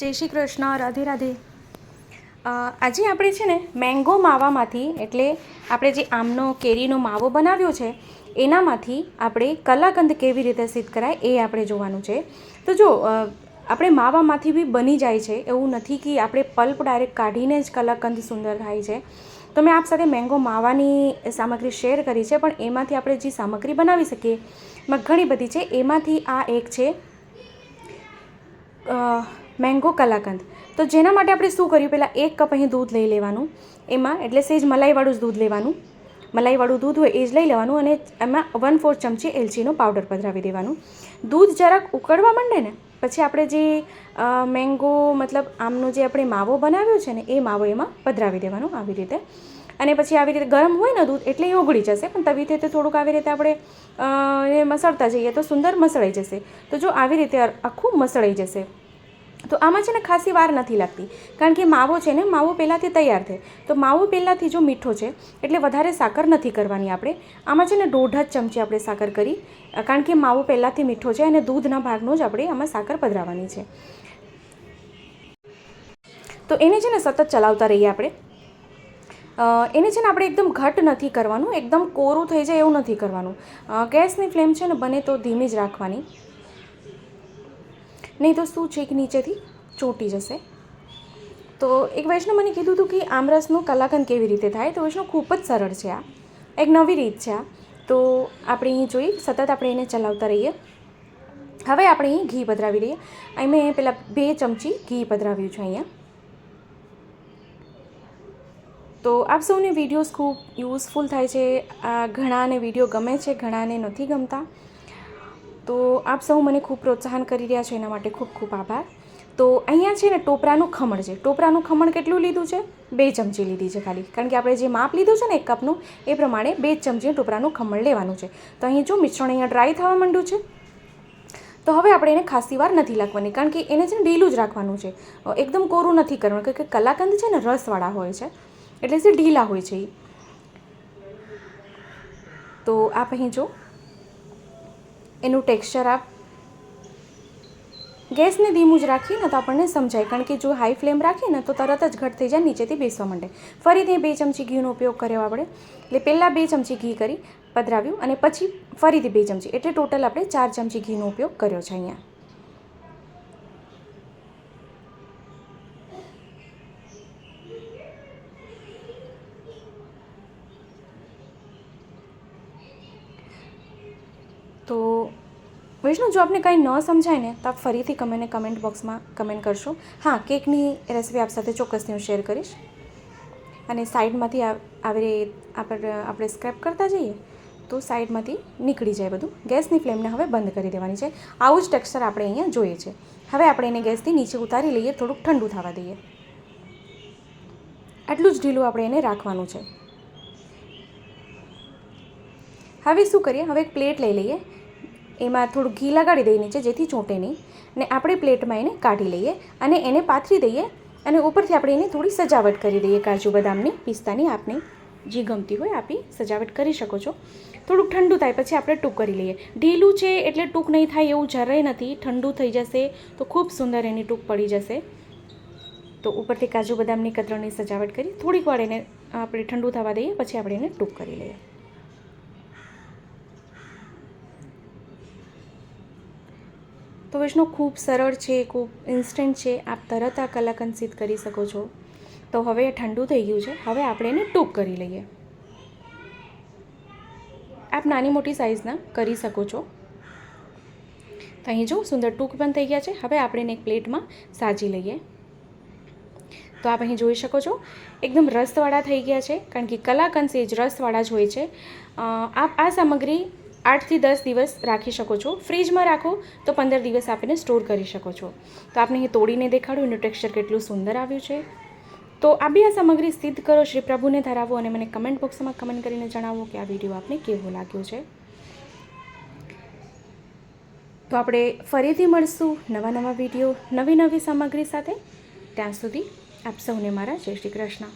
જય શ્રી કૃષ્ણ, રાધે રાધે. આજે આપણે છે ને મેંગો માવામાંથી, એટલે આપણે જે આમનો કેરીનો માવો બનાવ્યો છે, એનામાંથી આપણે કલાકંદ કેવી રીતે સિદ્ધ કરાય એ આપણે જોવાનું છે. તો જો આપણે માવામાંથી બી બની જાય છે, એવું નથી કે આપણે પલ્પ ડાયરેક્ટ કાઢીને જ કલાકંદ સુંદર થાય છે. તો મેં આપ સાથે મેંગો માવાની સામગ્રી શેર કરી છે, પણ એમાંથી આપણે જે સામગ્રી બનાવી શકીએ, એમાં ઘણી બધી છે. એમાંથી આ એક છે મેંગો કલાકંદ. તો જેના માટે આપણે શું કર્યું? પહેલાં એક કપ અહીં દૂધ લઈ લેવાનું. એમાં એટલે સેજ મલાઈવાળું જ દૂધ લેવાનું. મલાઈવાળું દૂધ હોય એ જ લઈ લેવાનું અને એમાં વન ફોર્થ ચમચી એલચીનો પાવડર પધરાવી દેવાનું. દૂધ જરાક ઉકળવા માંડે ને, પછી આપણે જે મેંગો મતલબ આમનો જે આપણે માવો બનાવ્યો છે ને, એ માવો એમાં પધરાવી દેવાનો આવી રીતે. અને પછી આવી રીતે ગરમ હોય ને દૂધ, એટલે એ ઓગળી જશે. પણ તવી રીતે થોડુંક આવી રીતે આપણે મસળતા જઈએ તો સુંદર મસળાઈ જશે. તો જો આવી રીતે આખું મસળાઈ જશે. તો આમાં છે ને ખાસી વાર નથી લાગતી. કારણ કે માવો છે ને, માવો પહેલાંથી તૈયાર થાય તો માવો પહેલાંથી જો મીઠો છે, એટલે વધારે સાકર નથી કરવાની આપણે. આમાં છે ને દોઢ જ ચમચી આપણે સાકર કરી કારણ કે માવો પહેલાંથી મીઠો છે અને દૂધના ભાગનો જ આપણે આમાં સાકર પધરાવવાની છે. તો એને છે ને સતત ચલાવતા રહીએ આપણે. એને છે ને આપણે એકદમ ઘટ નથી કરવાનું, એકદમ કોરું થઈ જાય એવું નથી કરવાનું. ગેસની ફ્લેમ છે ને બને તો ધીમી જ રાખવાની. નહીં તો શું છે કે નીચેથી ચોંટી જશે? તો એક વૈષ્ણવ મને કીધું હતું કે આમરસનું કલાકંદ કેવી રીતે થાય? તો વૈષ્ણવ ખૂબ જ સરળ છે આ. એક નવી રીત છે આ. તો આપણે અહીં જોઈ સતત આપણે એને ચલાવતા રહીએ. હવે આપણે અહીં ઘી પધરાવી રહીએ અહીં મેં પેલા બે ચમચી ઘી પધરાવ્યું છે અહીંયા. તો આપ સૌને વિડીયોઝ ખૂબ યુઝફુલ થાય છે. ઘણાને વીડિયો ગમે છે, ઘણાને નથી ગમતા. તો આપ સૌ મને ખૂબ પ્રોત્સાહન કરી રહ્યા છો, એના માટે ખૂબ ખૂબ આભાર. તો અહીંયા છે ને ટોપરાનું ખમણ છે. ટોપરાનું ખમણ કેટલું લીધું છે? બે ચમચી લીધી છે ખાલી. કારણ કે આપણે જે માપ લીધું છે ને એક કપનું, એ પ્રમાણે બે ચમચી ટોપરાનું ખમણ લેવાનું છે. તો અહીં જો મિશ્રણ અહીંયા ડ્રાય થવા માંડ્યું છે. તો હવે આપણે એને ખાસી વાર નથી લાગવાની કારણ કે એને છે ને ઢીલું જ રાખવાનું છે. એકદમ કોરું નથી કરવાનું, કારણ કે કલાકંદ છે ને રસવાળા હોય છે. એટલે જે ઢીલા હોય છે એ તો આપ અહીં જો એનું ટેક્સચર આપ ગેસને ધીમું જ રાખીએ ને તો આપણને સમજાય. કારણ કે જો હાઈ ફ્લેમ રાખીએ ને તો તરત જ ઘટ થઈ જાય નીચેથી બેસવા માંડે. ફરીથી બે ચમચી ઘીનો ઉપયોગ કર્યો આપણે. એટલે પહેલાં બે ચમચી ઘી કરી પધરાવ્યું અને પછી ફરીથી બે ચમચી. એટલે ટોટલ આપણે ચાર ચમચી ઘીનો ઉપયોગ કર્યો છે અહીંયા. તો વૈષ્ણવ, જો આપને કંઈ ન સમજાય ને, તો આપ ફરીથી કમેને કમેન્ટ બોક્સમાં કમેન્ટ કરશો. હા, કેકની રેસીપી આપ સાથે ચોક્કસથી હું શેર કરીશ. અને સાઈડમાંથી આવી આપણે આપણે સ્ક્રેપ કરતા જઈએ, તો સાઈડમાંથી નીકળી જાય બધું. ગેસની ફ્લેમને હવે બંધ કરી દેવાની છે. આવું જ ટેક્સચર આપણે અહીંયા જોઈએ છે. હવે આપણે એને ગેસથી નીચે ઉતારી લઈએ, થોડુંક ઠંડુ થવા દઈએ. આટલું જ ઢીલું આપણે એને રાખવાનું છે. હવે શું કરીએ? હવે એક પ્લેટ લઈ લઈએ. એમાં થોડું ઘી લગાડી દઈએ નીચે, જેથી ચોંટે નહીં. ને આપણે પ્લેટમાં એને કાઢી લઈએ અને એને પાથરી દઈએ અને ઉપરથી આપણે એને થોડી સજાવટ કરી દઈએ કાજુ બદામની, પિસ્તાની આપને. જે ગમતી હોય આપી સજાવટ કરી શકો છો. થોડુંક ઠંડુ થાય પછી આપણે ટૂંક કરી લઈએ. ઢીલું છે એટલે ટૂંક નહીં થાય એવું જરાય નથી. ઠંડુ થઈ જશે તો ખૂબ સુંદર એની ટૂંક પડી જશે. તો ઉપરથી કાજુ બદામની કતરણની સજાવટ કરી થોડીક વાર એને આપણે ઠંડુ થવા દઈએ, પછી આપણે એને ટૂંક કરી લઈએ. તો વૈષ્ણવ ખૂબ સરળ છે, ખૂબ ઇન્સ્ટન્ટ છે. આપ તરત આ કલાકંદ કરી શકો છો. તો હવે ઠંડુ થઈ ગયું છે. હવે આપણે એને ટૂંક કરી લઈએ. આપ નાની મોટી સાઇઝના કરી શકો છો. તો અહીં જો સુંદર ટૂંક પણ થઈ ગયા છે. હવે આપણે એને એક પ્લેટમાં સાજી લઈએ. તો આપ અહીં જોઈ શકો છો. એકદમ રસવાળા થઈ ગયા છે. કારણ કે કલાકંદ જ રસવાળા જ હોય છે. આપ આ સામગ્રી આઠથી દસ દિવસ રાખી શકો છો. ફ્રીજમાં રાખો તો પંદર દિવસ આપીને સ્ટોર કરી શકો છો. તો આપણે એ તોડીને દેખાડું, એનું ટેક્સચર કેટલું સુંદર આવ્યું છે. તો આ બી આ સામગ્રી સિદ્ધ કરો, શ્રી પ્રભુને ધરાવો અને મને કમેન્ટ બોક્સમાં કમેન્ટ કરીને જણાવો કે આ વીડિયો આપને કેવો લાગ્યો છે. તો આપણે ફરીથી મળશું નવા નવા વીડિયો, નવી નવી સામગ્રી સાથે. ત્યાં સુધી આપ સૌને મારા જય શ્રી કૃષ્ણ.